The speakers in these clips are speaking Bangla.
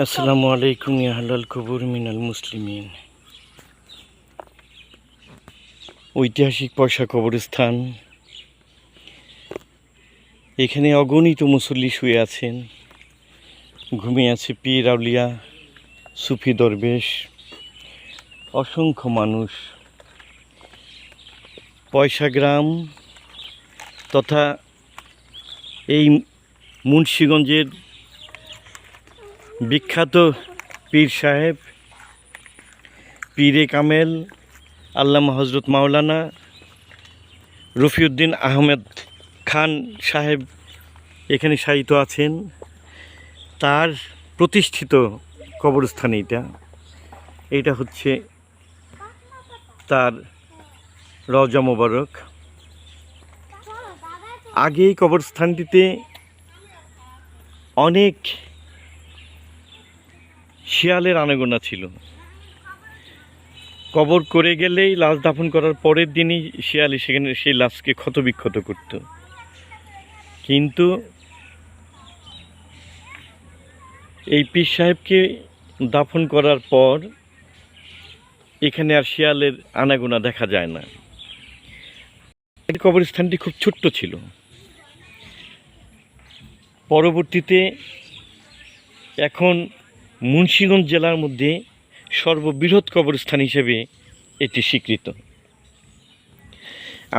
আসসালামু আলাইকুম ইয়াহালাল কবুর মিনাল মুসলিমিন। ঐতিহাসিক পয়সা কবরস্থান। এখানে অগণিত মুসল্লি শুয়ে আছেন। ঘুমিয়ে আছে পীর আউলিয়া, সুফি দরবেশ, অসংখ্য মানুষ। পয়সা গ্রাম তথা এই মুন্সীগঞ্জের বিখ্যাত পীর সাহেব, পীরে কামেল, আল্লামা হজরত মাওলানা রফিউদ্দিন আহমেদ খান সাহেব এখানে শায়িত আছেন। তার প্রতিষ্ঠিত কবরস্থান এইটা। এইটা হচ্ছে তার রজা মোবারক। আগে এই কবরস্থানটিতে অনেক শিয়ালের আনাগোনা ছিল। কবর করে গেলেই লাশ দাফন করার পরের দিনই শিয়ালি সেখানে সেই লাশকে ক্ষতবিক্ষত করত। কিন্তু এই পীর সাহেবকে দাফন করার পর এখানে আর শিয়ালের আনাগোনা দেখা যায় না। কবরস্থানটি খুব ছোট্ট ছিল। পরবর্তীতে এখন মুন্সিগঞ্জ জেলার মধ্যে সর্ববৃহৎ কবরস্থান হিসেবে এটি স্বীকৃত।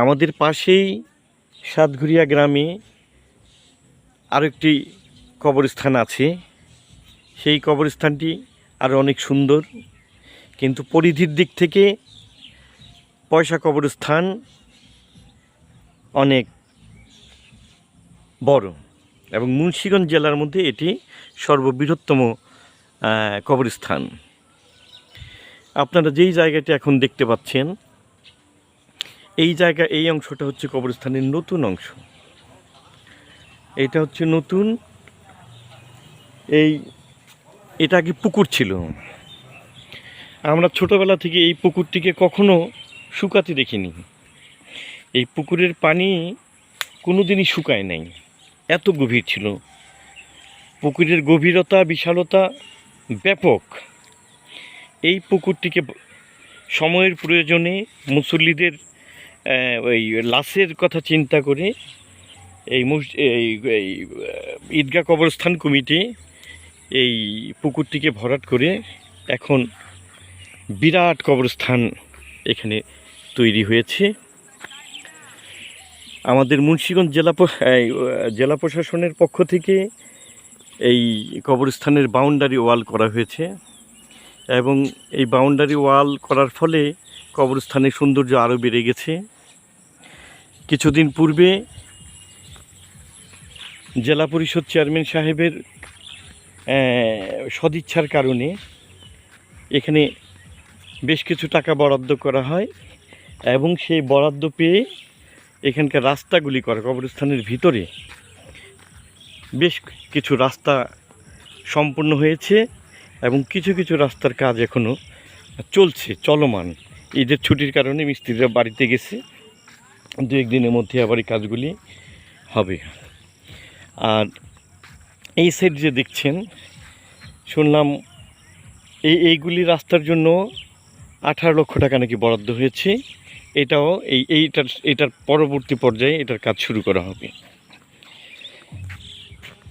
আমাদের পাশেই সাতঘুরিয়া গ্রামে আরেকটি কবরস্থান আছে। সেই কবরস্থানটি আরও অনেক সুন্দর, কিন্তু পরিধির দিক থেকে পয়সা কবরস্থান অনেক বড় এবং মুন্সিগঞ্জ জেলার মধ্যে এটি সর্ববৃহত্তম কবরস্থান। আপনারা যেই জায়গাটি এখন দেখতে পাচ্ছেন, এই জায়গা, এই অংশটা হচ্ছে কবরস্থানের নতুন অংশ। এটা হচ্ছে নতুন, এই, এটা আগে পুকুর ছিল। আমরা ছোটবেলা থেকে এই পুকুরটিকে কখনো শুকাতে দেখিনি। এই পুকুরের পানি কোনোদিনই শুকায় নাই। এত গভীর ছিল। পুকুরের গভীরতা, বিশালতা ব্যাপক। এই পুকুরটিকে সময়ের প্রয়োজনে মুসল্লিদের ওই লাশের কথা চিন্তা করে এই এই ঈদগাহ কবরস্থান কমিটি এই পুকুরটিকে ভরাট করে এখন বিরাট কবরস্থান এখানে তৈরি হয়েছে। আমাদের মুন্সিগঞ্জ জেলা জেলা প্রশাসনের পক্ষ থেকে এই কবরস্থানের বাউন্ডারি ওয়াল করা হয়েছে এবং এই বাউন্ডারি ওয়াল করার ফলে কবরস্থানের সৌন্দর্য আরও বেড়ে গেছে। কিছুদিন পূর্বে জেলা পরিষদ চেয়ারম্যান সাহেবের সদিচ্ছার কারণে এখানে বেশ কিছু টাকা বরাদ্দ করা হয় এবং সেই বরাদ্দ পেয়ে এখানকার রাস্তাগুলি করা, কবরস্থানের ভিতরে বেশ কিছু রাস্তা সম্পূর্ণ হয়েছে এবং কিছু কিছু রাস্তার কাজ এখনও চলছে, চলমান। ঈদের ছুটির কারণে মিস্ত্রিরা বাড়িতে গেছে। দু একদিনের মধ্যে আবার এই কাজগুলি হবে। আর এই সাইড যে দেখছেন, শুনলাম এই, এইগুলি রাস্তার জন্য আঠারো লক্ষ টাকা নাকি বরাদ্দ হয়েছে। এটাও এই, এইটার, এটার পরবর্তী পর্যায়ে এটার কাজ শুরু করা হবে।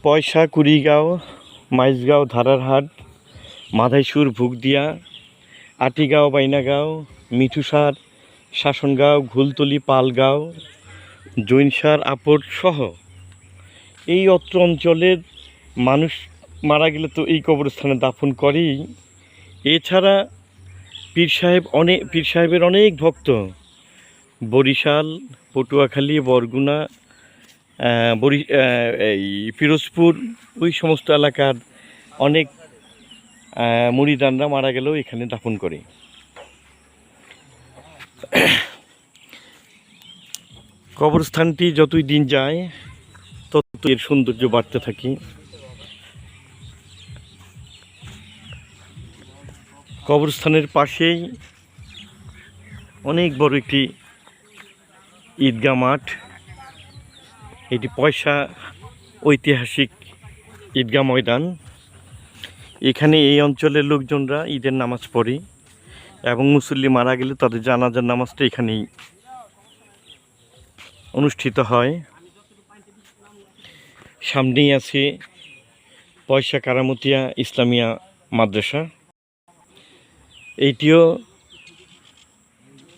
পয়সা, কুড়িগাঁও, মাইজগাঁও, ধারারহাট মাধাইসুর ভুগদিয়া, আটিগাঁও, বাইনাগাঁও, মিঠুসার, শাসনগাঁও, ঘুলতলি, পালগাঁও, জৈনসার, আপট সহ এই অত্র অঞ্চলের মানুষ মারা গেলে তো এই কবরস্থানে দাফন করেই। এছাড়া পীর সাহেব অনেক পীর সাহেবের অনেক ভক্ত। বরিশাল, পটুয়াখালী, বরগুনা বরি এই পিরোজপুর ওই সমস্ত এলাকার অনেক মুড়িদানরা মারা গেলেও এখানে দাফন করে। কবরস্থানটি যতই দিন যায় তত এর সৌন্দর্য বাড়তে থাকে। কবরস্থানের পাশেই অনেক বড় একটি ঈদগাহ মাঠ। এটি পয়সা ঐতিহাসিক ঈদগাহ ময়দান। এখানে এই অঞ্চলের লোকজনরা ঈদের নামাজ পড়ে এবং মুসল্লি মারা গেলে তাদের জানাজার নামাজটা এখানেই অনুষ্ঠিত হয়। সামনেই আছে পয়সা কারামতিয়া ইসলামিয়া মাদ্রাসা। এইটিও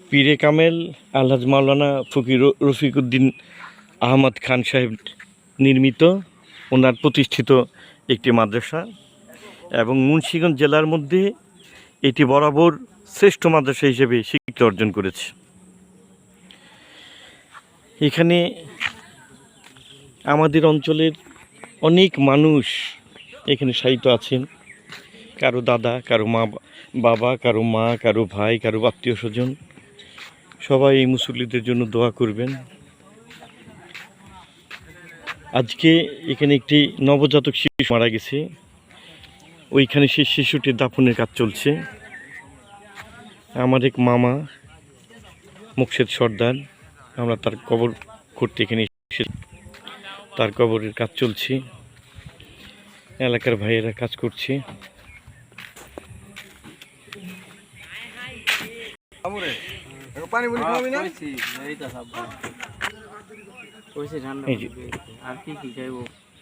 পীরে কামেল, আলহাজ মাওলানা ফকির রফিকুদ্দিন আহমদ খান সাহেব নির্মিত, ওনার প্রতিষ্ঠিত একটি মাদ্রাসা এবং মুন্সিগঞ্জ জেলার মধ্যে এটি বরাবর শ্রেষ্ঠ মাদ্রাসা হিসেবে স্বীকৃতি অর্জন করেছে। এখানে আমাদের অঞ্চলের অনেক মানুষ এখানে সাহিত্য আছেন। কারও দাদা, কারও মা, বাবা, কারও মা, কারও ভাই, কারও আত্মীয় স্বজন। সবাই এই মুসল্লিদের জন্য দোয়া করবেন। আজকে এখানে একটি নবজাতক শিশু মারা গেছে। ওইখানে সেই শিশুটির দাফনের কাজ চলছে। আমার এক মামা মুকশেদ সর্দার আমরা তার কবর করতে এখানে এসেছি। তার কবরের কাজ চলছে। এলাকার ভাইয়েরা কাজ করছে। পানি বলি না? সব কইছি ঠান্ডা আর কি কি খাইবো